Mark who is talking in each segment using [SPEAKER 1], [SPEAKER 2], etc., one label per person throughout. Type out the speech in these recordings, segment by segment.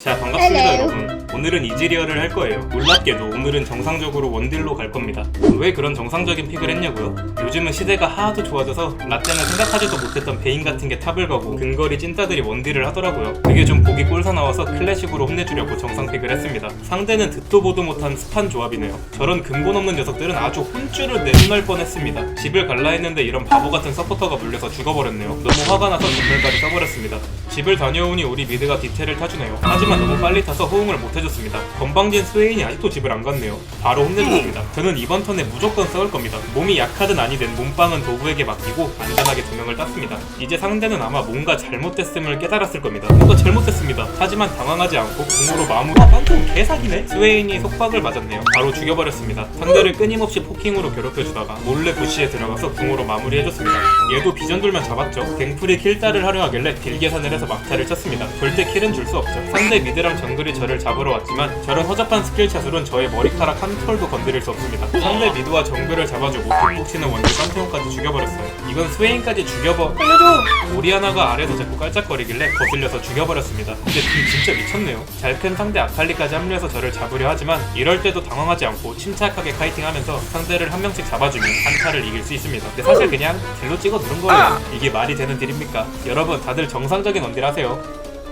[SPEAKER 1] 자 반갑습니다
[SPEAKER 2] Hello.
[SPEAKER 1] 여러분. 오늘은 이지리얼을 할 거예요. 놀랍게도 오늘은 정상적으로 원딜로 갈 겁니다. 왜 그런 정상적인 픽을 했냐고요? 요즘은 시대가 하도 좋아져서 라떼는 생각하지도 못했던 베인 같은 게 탑을 가고 근거리 찐따들이 원딜을 하더라고요. 그게 좀 보기 꼴사 나와서 클래식으로 혼내주려고 정상 픽을 했습니다. 상대는 듣도 보도 못한 스판 조합이네요. 저런 근본 없는 녀석들은 아주 혼쭐을 내놓을 뻔했습니다. 집을 갈라 했는데 이런 바보 같은 서포터가 물려서 죽어버렸네요. 너무 화가 나서 전멸까지 써버렸습니다 집을 다녀오니 우리 미드가 디테를 타주네요. 하지만 너무 빨리 타서 호응을 못 해줬습니다. 건방진 스웨인이 아직도 집을 안 갔네요. 바로 혼내줬습니다. 저는 이번 턴에 무조건 싸울 겁니다. 몸이 약하든 아니든 몸빵은 도구에게 맡기고 안전하게 두 명을 땄습니다. 이제 상대는 아마 뭔가 잘못됐음을 깨달았을 겁니다. 뭔가 잘못됐습니다. 하지만 당황하지 않고 궁으로 마무리. 아, pan통 개사기네. 스웨인이 속박을 맞았네요. 바로 죽여버렸습니다. 상대를 끊임없이 포킹으로 괴롭혀주다가 몰래 부시에 들어가서 궁으로 마무리해줬습니다. 얘도 비전돌만 잡았죠. 갱플이 킬다를 하려 하길래 딜 계산을 해서 막타를 쳤습니다. 절대 킬은 줄 수 없죠. 상대 미드랑 정글이 저를 잡으러 왔지만 저런 허접한 스킬 차술은 저의 머리카락 한 털도 건드릴 수 없습니다. 상대 미드와 정글을 잡아주고 푹푹 치는 원딜 깜테온까지 죽여버렸어요. 이건 스웨인까지 죽여버... 살려줘! 오리아나가 아래서 자꾸 깔짝거리길래 거슬려서 죽여버렸습니다. 근데 딜 진짜 미쳤네요. 잘 큰 상대 아칼리까지 합류해서 저를 잡으려 하지만 이럴 때도 당황하지 않고 침착하게 카이팅하면서 상대를 한 명씩 잡아주면 한타를 이길 수 있습니다. 근데 사실 그냥 딜로 찍어 누른 거예요. 이게 말이 되는 딜입니까? 여러분 다들 정상적인 원딜 하세요.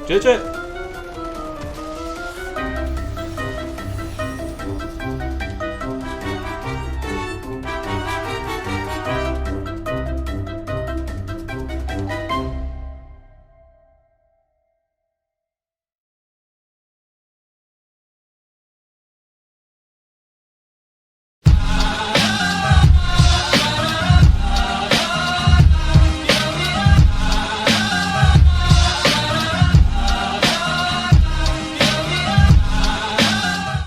[SPEAKER 1] 쟤쟤